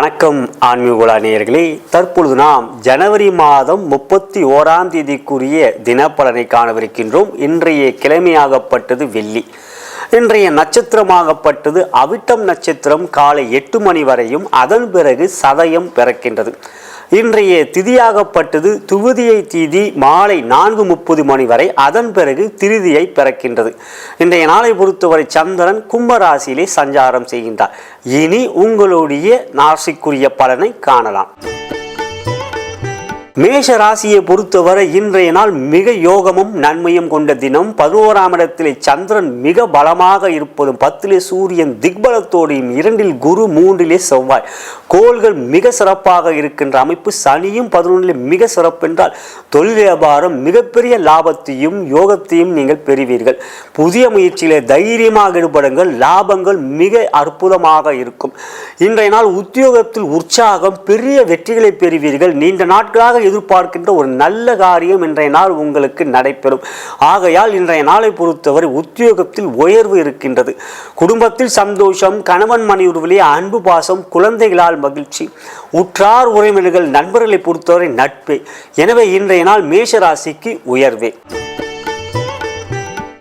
வணக்கம் ஆன்மீகுலா நேயர்களே. தற்பொழுது நாம் ஜனவரி மாதம் முப்பத்தி ஓராம் தேதிக்குரிய தினப்பலனை காணவிருக்கின்றோம். இன்றைய கிழமையாகப்பட்டது வெள்ளி. இன்றைய நட்சத்திரமாகப்பட்டது அவிட்டம் நட்சத்திரம். காலை எட்டு மணி வரையும் அதன் பிறகு சதயம் பிறக்கின்றது. இன்றைய திதியாகப்பட்டது துவதியை தீதி மாலை நான்கு முப்பது மணி வரை அதன் பிறகு திருதியை பிறக்கின்றது. இன்றைய நாளை பொறுத்தவரை சந்திரன் கும்பராசியிலே சஞ்சாரம் செய்கின்றார். இனி உங்களுடைய நாசிக்குரிய பலனை காணலாம். மேஷ ராசியை பொறுத்தவரை இன்றைய நாள் மிக யோகமும் நன்மையும் கொண்ட தினம். பதினோராம் இடத்திலே சந்திரன் மிக பலமாக இருப்பதும் பத்திலே சூரியன் திக்பலத்தோடையும் இரண்டில் குரு மூன்றிலே செவ்வாய். கோள்கள் மிக சிறப்பாக இருக்கின்ற அமைப்பு. சனியும் பதினொன்றிலே மிக சிறப்பென்றால் தொழில் வியாபாரம் மிகப்பெரிய லாபத்தையும் யோகத்தையும் நீங்கள் பெறுவீர்கள். புதிய முயற்சியிலே தைரியமாக ஈடுபடுங்கள். லாபங்கள் மிக அற்புதமாக இருக்கும். இன்றைய நாள் உத்தியோகத்தில் உற்சாகம் பெரிய வெற்றிகளை பெறுவீர்கள். நீண்ட நாட்களாக எதிர்பார்க்கின்ற ஒரு நல்ல காரியம் இன்றைய நாள் உங்களுக்கு நடைபெறும். ஆகையால் இன்றைய நாளை பொறுத்தவரை உத்தியோகத்தில் உயர்வு இருக்கின்றது. குடும்பத்தில் சந்தோஷம் கணவன் மனைவிலே அன்பு பாசம் குழந்தைகளால் மகிழ்ச்சி உற்றார் உறவினர்கள் நண்பர்களை பொறுத்தவரை நட்பே. எனவே இன்றைய நாள் மேஷ ராசிக்கு உயர்வே.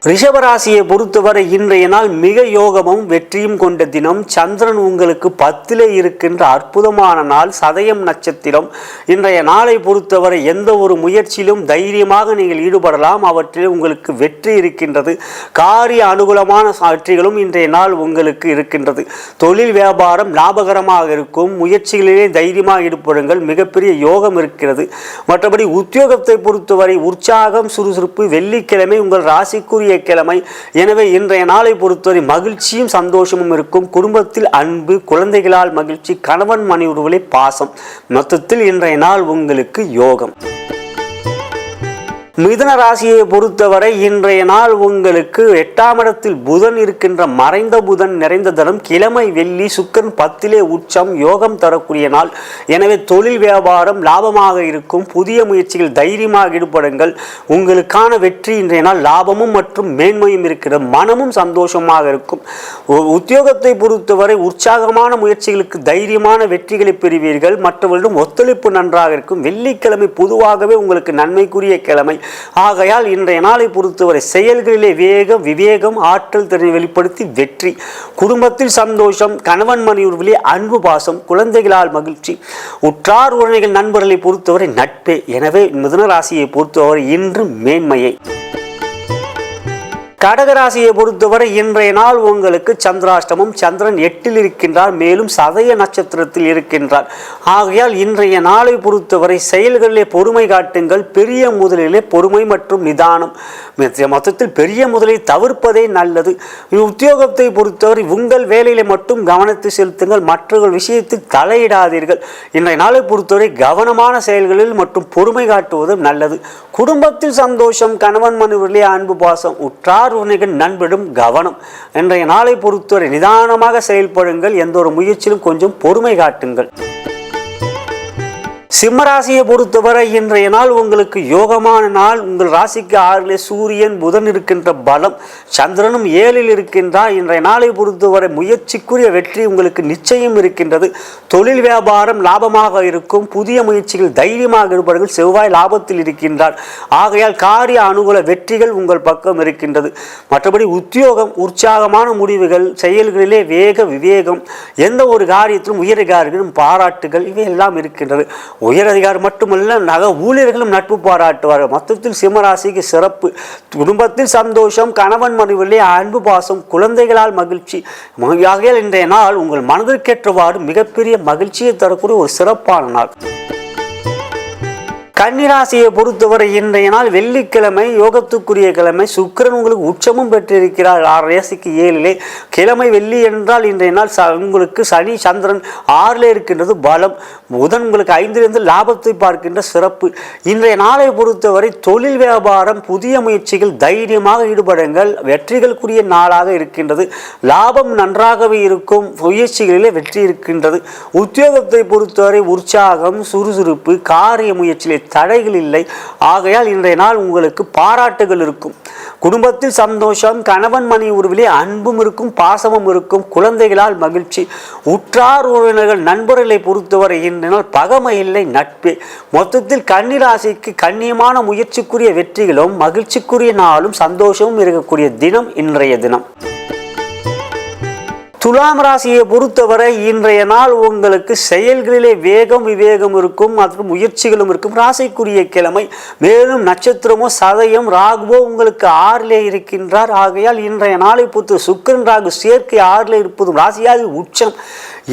ரிஷபராசியை பொறுத்தவரை இன்றைய நாள் மிக யோகமும் வெற்றியும் கொண்ட தினம். சந்திரன் உங்களுக்கு பத்திலே இருக்கின்ற அற்புதமான நாள். சதயம் நட்சத்திரம். இன்றைய நாளை பொறுத்தவரை எந்த ஒரு முயற்சியிலும் தைரியமாக நீங்கள் ஈடுபடலாம். அவற்றில் உங்களுக்கு வெற்றி இருக்கின்றது. காரிய அனுகூலமான வெற்றிகளும் இன்றைய நாள் உங்களுக்கு இருக்கின்றது. தொழில் வியாபாரம் லாபகரமாக இருக்கும். முயற்சிகளிலே தைரியமாக ஈடுபடுங்கள். மிகப்பெரிய யோகம் இருக்கிறது. மற்றபடி உத்தியோகத்தை பொறுத்தவரை உற்சாகம் சுறுசுறுப்பு வெள்ளிக்கிழமை உங்கள் ராசிக்குரிய கிழமை எனவே இன்றைய நாளை பொறுத்தவரை மகிழ்ச்சியும் சந்தோஷமும் இருக்கும். குடும்பத்தில் அன்பு குழந்தைகளால் மகிழ்ச்சி கணவன் மனைவிகளே பாசம். மொத்தத்தில் இன்றைய நாள் உங்களுக்கு யோகம். மிதுன ராசியை பொறுத்தவரை இன்றைய நாள் உங்களுக்கு எட்டாம் இடத்தில் புதன் இருக்கின்ற மறைந்த புதன் நிறைந்த தரம். கிழமை வெள்ளி சுக்கரன் பத்திலே உச்சம் யோகம் தரக்கூடிய நாள். எனவே தொழில் வியாபாரம் லாபமாக இருக்கும். புதிய முயற்சிகள் தைரியமாக ஈடுபடுங்கள். உங்களுக்கான வெற்றி இன்றைய நாள் லாபமும் மற்றும் மேன்மையும் இருக்கிறது மனமும் சந்தோஷமாக இருக்கும். உத்தியோகத்தை பொறுத்தவரை உற்சாகமான முயற்சிகளுக்கு தைரியமான வெற்றிகளை பெறுவீர்கள். மற்றவர்களிடம் ஒத்துழைப்பு நன்றாக இருக்கும். வெள்ளிக்கிழமை பொதுவாகவே உங்களுக்கு நன்மைக்குரிய கிழமை. ஆகையால் இன்றைய நாளை பொறுத்தவரை செயல்களிலே வேகம் விவேகம் ஆற்றல் திறனை வெளிப்படுத்தி வெற்றி குடும்பத்தில் சந்தோஷம் கணவன் மனைவிலே அன்பு பாசம் குழந்தைகளால் மகிழ்ச்சி உற்றார் உறவினர்கள் நண்பர்களை பொறுத்தவரை நட்பே. எனவே மிதன ராசியை பொறுத்தவரை இன்று மேன்மையை. கடகராசியை பொறுத்தவரை இன்றைய நாள் உங்களுக்கு சந்திராஷ்டமம். சந்திரன் எட்டில் இருக்கின்றார் மேலும் சதய நட்சத்திரத்தில் இருக்கின்றார். ஆகையால் இன்றைய நாளை பொறுத்தவரை செயல்களிலே பொறுமை காட்டுங்கள். பெரிய முதலிலே பொறுமை மற்றும் நிதானம். மொத்தத்தில் பெரிய முதலை தவிர்ப்பதே நல்லது. உத்தியோகத்தை பொறுத்தவரை உங்கள் வேலையில மட்டும் கவனத்தை செலுத்துங்கள். மற்றவர்கள் விஷயத்தில் தலையிடாதீர்கள். இன்றைய நாளை பொறுத்தவரை கவனமான செயல்களில் மற்றும் பொறுமை காட்டுவதும் நல்லது. குடும்பத்தில் சந்தோஷம் கணவன் மனைவிலே அன்பு பாசம் உற்றார் உறவினர்கள் நண்பிடும் கவனம். இன்றைய நாளை பொறுத்தவரை நிதானமாக செயல்படுங்கள். எந்த ஒரு முயற்சியிலும் கொஞ்சம் பொறுமை காட்டுங்கள். சிம்மராசியை பொறுத்தவரை இன்றைய நாள் உங்களுக்கு யோகமான நாள். உங்கள் ராசிக்கு ஆறிலே சூரியன் புதன் இருக்கின்ற பலம் சந்திரனும் ஏழில் இருக்கின்றார். இன்றைய நாளை பொறுத்தவரை முயற்சிக்குரிய வெற்றி உங்களுக்கு நிச்சயம் இருக்கின்றது. தொழில் வியாபாரம் லாபமாக இருக்கும். புதிய முயற்சிகள் தைரியமாக ஈடுபடுங்கள் செவ்வாய் லாபத்தில் இருக்கின்றார். ஆகையால் காரிய அனுகூல வெற்றிகள் உங்கள் பக்கம் இருக்கின்றது. மற்றபடி உத்தியோகம் உற்சாகமான முடிவுகள் செயல்களிலே வேக விவேகம் எந்த ஒரு காரியத்திலும் உயர் அதிகாரிகளும் பாராட்டுகள் இவையெல்லாம் இருக்கின்றது. உயர் அதிகாரி மட்டுமல்ல நக ஊழியர்களும் நட்பு பாராட்டுவார்கள். மொத்தத்தில் சிம்மராசிக்கு சிறப்பு. குடும்பத்தில் சந்தோஷம் கணவன் மனைவிலே அன்பு பாசம் குழந்தைகளால் மகிழ்ச்சி. ஆகையால் இன்றைய நாள் உங்கள் மனதிற்கேற்றவாறு மிகப்பெரிய மகிழ்ச்சியை தரக்கூடிய ஒரு சிறப்பான நாள். கன்னிராசியை பொறுத்தவரை இன்றைய நாள் வெள்ளிக்கிழமை யோகத்துக்குரிய கிழமை. சுக்கிரன் உங்களுக்கு உச்சமும் பெற்றிருக்கிறார். ஆறு ராசிக்கு ஏழிலே. கிழமை வெள்ளி என்றால் இன்றைய நாள் ச- உங்களுக்கு சனி சந்திரன் ஆறில் இருக்கின்றது பலம். புதன் உங்களுக்கு ஐந்திலிருந்து லாபத்தை பார்க்கின்ற சிறப்பு. இன்றைய நாளை பொறுத்தவரை தொழில் வியாபாரம் புதிய முயற்சிகள் தைரியமாக ஈடுபடுங்கள். வெற்றிகளுக்குரிய நாளாக இருக்கின்றது. லாபம் நன்றாகவே இருக்கும். முயற்சிகளிலே வெற்றி இருக்கின்றது. உத்தியோகத்தை பொறுத்தவரை உற்சாகம் சுறுசுறுப்பு காரிய முயற்சியிலே தடைகள் இல்லை. ஆகையால் இன்றைய நாள் உங்களுக்கு பாராட்டுகள் இருக்கும். குடும்பத்தில் சந்தோஷம் கணவன் மணி உருவிலே அன்பும் இருக்கும் பாசமும் இருக்கும் குழந்தைகளால் மகிழ்ச்சி. உற்றார் உறவினர்கள் நண்பர்களை பொறுத்தவரை இன்றைய நாள் பகமை இல்லை நட்பே. மொத்தத்தில் கன்னிராசிக்கு கண்ணியமான முயற்சிக்குரிய வெற்றிகளும் மகிழ்ச்சிக்குரிய நாளும் சந்தோஷமும் இருக்கக்கூடிய தினம் இன்றைய தினம். துலாம் ராசியை பொறுத்தவரை இன்றைய நாள் உங்களுக்கு செயல்களிலே வேகம் விவேகம் இருக்கும் மற்றும் முயற்சிகளும் இருக்கும். ராசிக்குரிய கிழமை மேலும் நட்சத்திரமோ சதயம் ராகுவோ உங்களுக்கு ஆறிலே இருக்கின்றார். ஆகையால் இன்றைய நாளை பொறுத்து சுக்கிரன் ராகு சேர்க்கை ஆறில் இருப்பதும் ராசியாதி உச்சம்.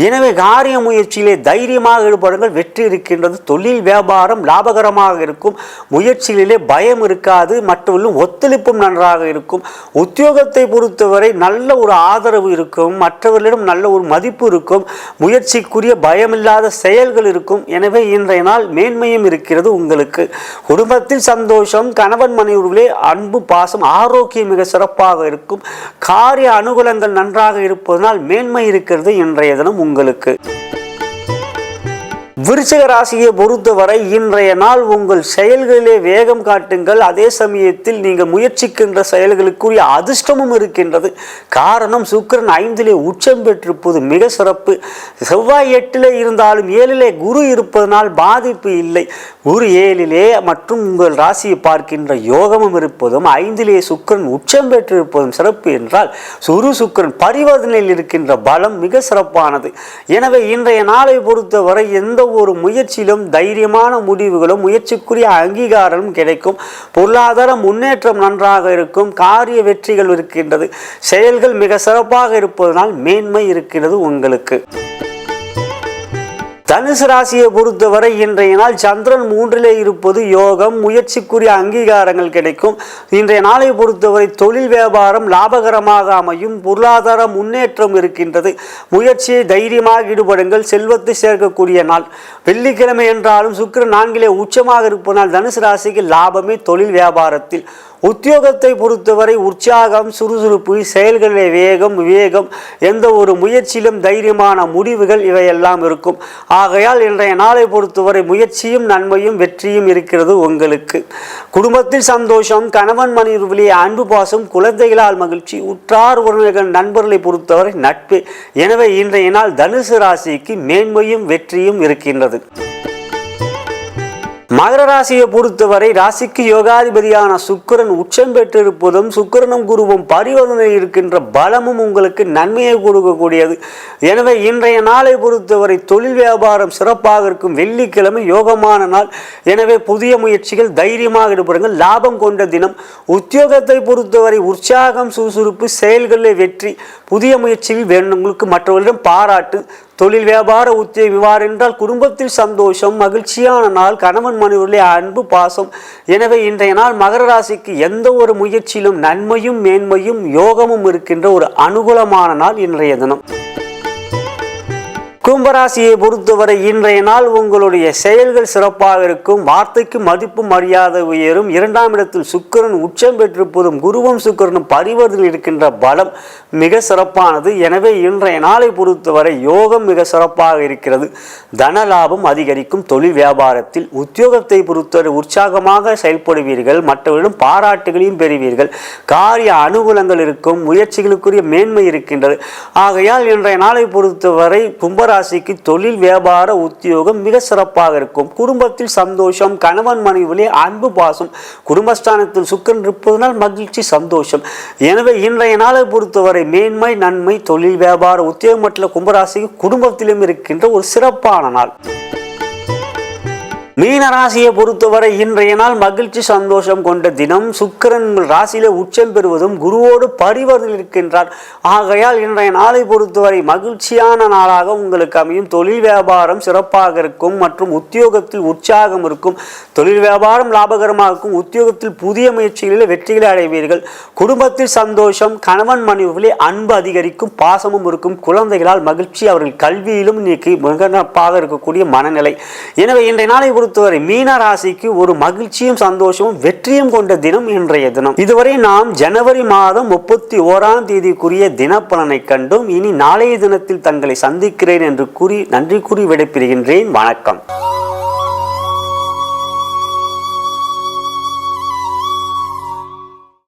எனவே காரிய முயற்சியிலே தைரியமாக ஈடுபடுங்கள். வெற்றி இருக்கின்றது. தொழில் வியாபாரம் லாபகரமாக இருக்கும். முயற்சிகளிலே பயம் இருக்காது. மற்றவர்களும் ஒத்துழைப்பும் நன்றாக இருக்கும். உத்தியோகத்தை பொறுத்தவரை நல்ல ஒரு ஆதரவு இருக்கும். மற்றவர்களிடம் நல்ல ஒரு மதிப்பு இருக்கும். முயற்சிக்குரிய பயமில்லாத செயல்கள் இருக்கும். எனவே இன்றைய நாள் மேன்மையும் இருக்கிறது உங்களுக்கு. குடும்பத்தில் சந்தோஷம் கணவன் மனைவிகளே அன்பு பாசம் ஆரோக்கியம் மிக சிறப்பாக இருக்கும். காரிய அனுகூலங்கள் நன்றாக இருப்பதனால் மேன்மை இருக்கிறது இன்றைய தினம். உங்களுக்கு. விருச்சிக ராசியை பொறுத்தவரை இன்றைய நாள் உங்கள் செயல்களிலே வேகம் காட்டுங்கள். அதே சமயத்தில் நீங்கள் முயற்சிக்கின்ற செயல்களுக்குரிய அதிர்ஷ்டமும் இருக்கின்றது. காரணம் சுக்கிரன் ஐந்திலே உச்சம் பெற்றிருப்பது மிக சிறப்பு. செவ்வாய் எட்டிலே இருந்தாலும் ஏழிலே குரு இருப்பதனால் பாதிப்பு இல்லை. குரு ஏழிலே மற்றும் உங்கள் ராசியை பார்க்கின்ற யோகமும் இருப்பதும் ஐந்திலே சுக்கிரன் உச்சம் பெற்றிருப்பதும் சிறப்பு என்றால் சுரு சுக்கிரன் பரிவர்த்தனையில் இருக்கின்ற பலம் மிக சிறப்பானது. எனவே இன்றைய நாளை பொறுத்தவரை எந்த ஒரு முயற்சியிலும் தைரியமான முடிவுகளும் முயற்சிக்குரிய அங்கீகாரமும் கிடைக்கும். பொருளாதார முன்னேற்றம் நன்றாக இருக்கும். காரிய வெற்றிகள் இருக்கின்றது. செயல்கள் மிக சிறப்பாக இருப்பதனால் மேன்மை இருக்கிறது உங்களுக்கு. தனுசு ராசியை பொறுத்தவரை இன்றைய நாள் சந்திரன் மூன்றிலே இருப்பது யோகம் முயற்சிக்குரிய அங்கீகாரங்கள் கிடைக்கும். இன்றைய நாளை பொறுத்தவரை தொழில் வியாபாரம் லாபகரமாக அமையும் பொருளாதார முன்னேற்றம் இருக்கின்றது. முயற்சியை தைரியமாக ஈடுபடுங்கள் செல்வத்தை சேர்க்கக்கூடிய நாள். வெள்ளிக்கிழமை என்றாலும் சுக்கிரன் நான்கிலே உச்சமாக இருப்பதனால் தனுசு ராசிக்கு லாபமே தொழில் வியாபாரத்தில். உத்தியோகத்தை பொறுத்தவரை உற்சாகம் சுறுசுறுப்பு செயல்களிலே வேகம் விவேகம் எந்த ஒரு முயற்சியிலும் தைரியமான முடிவுகள் இவையெல்லாம் இருக்கும். ஆகையால் இன்றைய நாளை பொறுத்தவரை முயற்சியும் நன்மையும் வெற்றியும் இருக்கிறது உங்களுக்கு. குடும்பத்தில் சந்தோஷம் கணவன் மனைவிலே அன்பு பாசம் குழந்தைகளால் மகிழ்ச்சி உற்றார் உறவினர்கள் நண்பர்களை பொறுத்தவரை நட்பு. எனவே இன்றைய நாள் தனுசு ராசிக்கு மேன்மையும் வெற்றியும் இருக்கின்றது. மகர ராசியை பொறுத்தவரை ராசிக்கு யோகாதிபதியான சுக்கிரன் உச்சம் பெற்றிருப்பதும் சுக்கிரனும் குருவும் பரிவர்த்தனை இருக்கின்ற பலமும் உங்களுக்கு நன்மையை கொடுக்கக்கூடியது. எனவே இன்றைய நாளை பொறுத்தவரை தொழில் வியாபாரம் சிறப்பாக இருக்கும். வெள்ளிக்கிழமை யோகமான நாள். எனவே புதிய முயற்சிகள் தைரியமாக ஈடுபடுங்கள் லாபம் கொண்ட தினம். உத்தியோகத்தை பொறுத்தவரை உற்சாகம் சுறுசுறுப்பு செயல்களில் வெற்றி புதிய முயற்சியில் வேண்டுங்களுக்கு மற்றவர்களிடம் பாராட்டு தொழில் வியாபார உத்தியோக விவார் என்றால் குடும்பத்தில் சந்தோஷம் மகிழ்ச்சியான நாள் கணவன் மனைவிலே அன்பு பாசம். எனவே இன்றைய நாள் மகர ராசிக்கு எந்த ஒரு முயற்சியிலும் நன்மையும் மேன்மையும் யோகமும் இருக்கின்ற ஒரு அனுகூலமான நாள் இன்றைய தினம். கும்பராசியை பொறுத்தவரை இன்றைய நாள் உங்களுடைய செயல்கள் சிறப்பாக இருக்கும். வார்த்தைக்கு மதிப்பு மரியாதை உயரும். இரண்டாம் இடத்தில் சுக்கரன் உச்சம் பெற்றிருப்பதும் குருவும் சுக்கரனும் பரிவர்த்தில் இருக்கின்ற பலம் மிக சிறப்பானது. எனவே இன்றைய நாளை பொறுத்தவரை யோகம் மிக சிறப்பாக இருக்கிறது. தன லாபம் அதிகரிக்கும். தொழில் வியாபாரத்தில் உத்தியோகத்தை பொறுத்தவரை உற்சாகமாக செயல்படுவீர்கள். மற்றவர்களும் பாராட்டுகளையும் பெறுவீர்கள். காரிய அனுகூலங்கள் இருக்கும். முயற்சிகளுக்குரிய மேன்மை இருக்கின்றது. ஆகையால் இன்றைய நாளை பொறுத்தவரை ராசிக்கு தொழில் வியாபார உத்தியோகம் மிக சிறப்பாக இருக்கும். குடும்பத்தில் சந்தோஷம் கணவன் மனைவிலே அன்பு பாசம் குடும்பஸ்தானத்தில் சுக்கன் இருப்பதனால் மகிழ்ச்சி சந்தோஷம். எனவே இன்றைய நாளை பொறுத்தவரை மேன்மை நன்மை தொழில் வியாபார உத்தியோகம் மற்றும் கும்பராசிக்கு குடும்பத்திலும் இருக்கின்ற ஒரு சிறப்பான நாள். மீன ராசியை பொறுத்தவரை இன்றைய நாள் மகிழ்ச்சி சந்தோஷம் கொண்ட தினம். சுக்கிரன் உங்கள் ராசியிலே உச்சம் பெறுவதும் குருவோடு பரிவர்த்தனை இருக்கின்றார். ஆகையால் இன்றைய நாளை பொறுத்தவரை மகிழ்ச்சியான நாளாக உங்களுக்கு அமையும். தொழில் வியாபாரம் சிறப்பாக இருக்கும் மற்றும் உத்தியோகத்தில் உற்சாகம் இருக்கும். தொழில் வியாபாரம் லாபகரமாக இருக்கும். உத்தியோகத்தில் புதிய முயற்சிகளில் வெற்றிகளை அடைவீர்கள். குடும்பத்தில் சந்தோஷம் கணவன் மனைவிகளே அன்பு அதிகரிக்கும் பாசமும் இருக்கும். குழந்தைகளால் மகிழ்ச்சி அவர்கள் கல்வியிலும் இன்னைக்கு மிகப்பாக இருக்கக்கூடிய மனநிலை. எனவே இன்றைய நாளை பொறுத்தவரை மீன ராசிக்கு ஒரு மகிழ்ச்சியும் சந்தோஷமும் வெற்றியும் கொண்ட தினம் இன்றைய தினம். இதுவரை நாம் ஜனவரி மாதம் முப்பத்தி ஓராம் தேதிக்குரிய தினப்பலனை கண்டும். இனி நாளைய தினத்தில் தங்களை சந்திக்கிறேன் என்று கூறி நன்றி கூறி விடைபெறுகின்றேன். வணக்கம்.